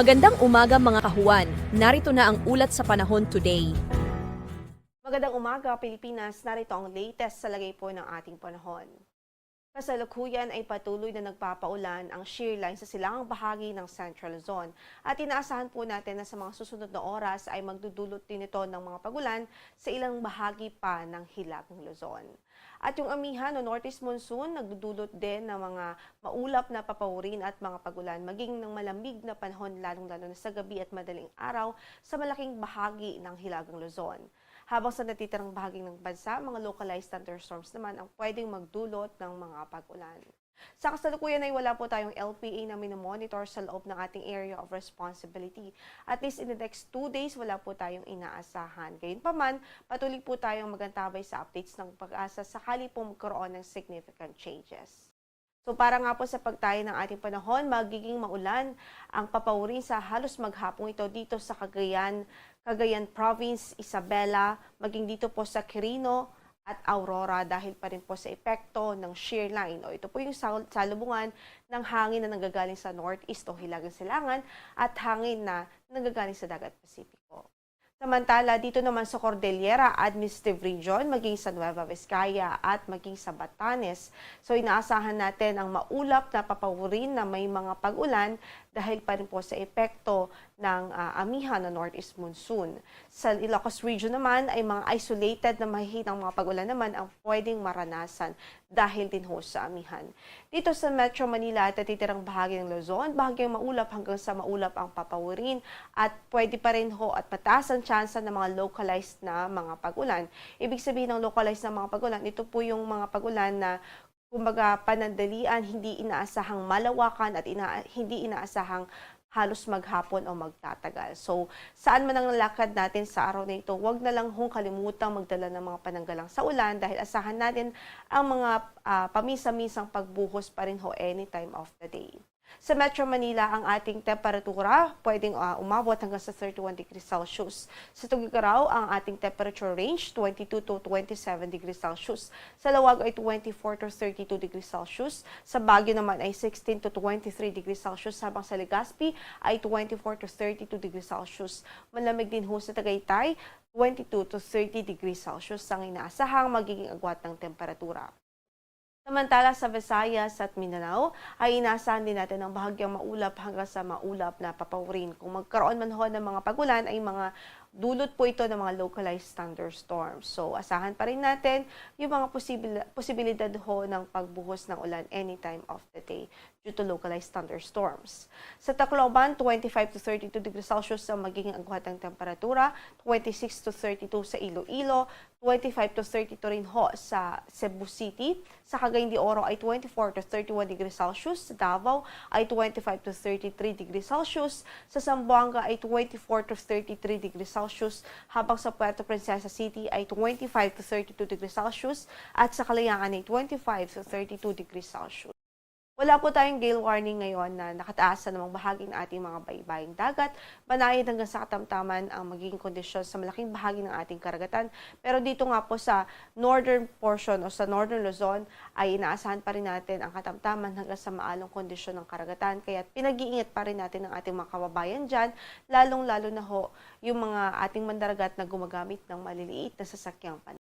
Magandang umaga mga kahuan. Narito na ang ulat sa panahon today. Magandang umaga, Pilipinas. Narito ang latest sa lagay po ng ating panahon. Kasalukuyan ay patuloy na nagpapaulan ang shear line sa silangang bahagi ng Central Zone. At inaasahan po natin na sa mga susunod na oras ay magdudulot din ito ng mga pagulan sa ilang bahagi pa ng Hilagang Luzon. At yung amihan o Northeast Monsoon, nagdudulot din ng mga maulap na papawirin at mga pagulan, maging ng malamig na panahon lalong-lalo na sa gabi at madaling araw sa malaking bahagi ng Hilagang Luzon. Habang sa natitirang bahagi ng bansa, mga localized thunderstorms naman ang pwedeng magdulot ng mga pag-ulan. Sa kasalukuyan ay wala po tayong LPA na minomonitor sa loob ng ating area of responsibility. At least in the next two days, wala po tayong inaasahan. Gayunpaman, patuloy po tayong magantabay sa updates ng pag-asa sakali po magkaroon ng significant changes. So para nga po sa pagtayo ng ating panahon, magiging maulan ang papawuri sa halos maghapong ito dito sa Cagayan, Cagayan Province, Isabela, maging dito po sa Quirino at Aurora dahil pa rin po sa epekto ng shear line o ito po yung sal- salubungan ng hangin na nanggagaling sa northeast o hilagang silangan at hangin na nanggagaling sa dagat Pasipiko. Samantala, dito naman sa Cordillera Administrative Region, maging sa Nueva Vizcaya at maging sa Batanes. So inaasahan natin ang maulap na papawurin na may mga pag-ulan dahil pa rin po sa epekto ng ah, amihan na Northeast Monsoon. Sa Ilocos Region naman ay mga isolated na mahihitang mga pag-ulan naman ang pwedeng maranasan dahil din ho sa amihan. Dito sa Metro Manila at natitirang bahagi ng Luzon, bahagyang maulap hanggang sa maulap ang papawirin at pwede pa rin ho at mataas ang tsansa ng mga localized na mga pag-ulan. Ibig sabihin ng localized na mga pag-ulan, ito po yung mga pag-ulan na kumbaga panandalian, hindi inaasahang malawakan at ina- hindi inaasahang halos maghapon o magtatagal. So, saan man ang lakad natin sa araw na ito, wag na lang hong kalimutang magdala ng mga pananggalang sa ulan dahil asahan natin ang mga ah, pamisa-misang pagbuhos pa rin ho anytime of the day. Sa Metro Manila, ang ating temperatura pwedeng ah, umabot hanggang sa 31 degrees Celsius. Sa Tugigaraw, ang ating temperature range 22 to 27 degrees Celsius. Sa Lawag ay 24 to 32 degrees Celsius. Sa Baguio naman ay 16 to 23 degrees Celsius. Habang sa Legazpi ay 24 to 32 degrees Celsius. Malamig din ho sa Tagaytay, 22 to 30 degrees Celsius ang inaasahang magiging agwat ng temperatura. Samantala sa Visayas at Mindanao ay inaasahan din natin ang bahagyang maulap hanggang sa maulap na papawirin. Kung magkaroon man ho ng mga pagulan ay mga dulot po ito ng mga localized thunderstorms. So asahan pa rin natin yung mga posibil- posibilidad ho ng pagbuhos ng ulan anytime of the day due to localized thunderstorms. Sa Tacloban, 25 to 32 degrees Celsius ang magiging agwat ng temperatura, 26 to 32 sa Iloilo, 25 to 32 rin ho sa Cebu City. Sa Cagayan de Oro ay 24 to 31 degrees Celsius. Sa Davao ay 25 to 33 degrees Celsius. Sa Zamboanga ay 24 to 33 degrees Celsius. Habang sa Puerto Princesa City ay 25 to 32 degrees Celsius. At sa Kalayaan ay 25 to 32 degrees Celsius. Wala po tayong gale warning ngayon na nakataas sa namang bahagi ng ating mga baybaying dagat. Banayad hanggang sa katamtaman ang magiging kondisyon sa malaking bahagi ng ating karagatan. Pero dito nga po sa northern portion o sa northern Luzon ay inaasahan pa rin natin ang katamtaman hanggang sa maalong kondisyon ng karagatan. Kaya pinag-iingat pa rin natin ang ating mga kababayan dyan, lalong-lalo na ho yung mga ating mandaragat na gumagamit ng maliliit na sasakyang pan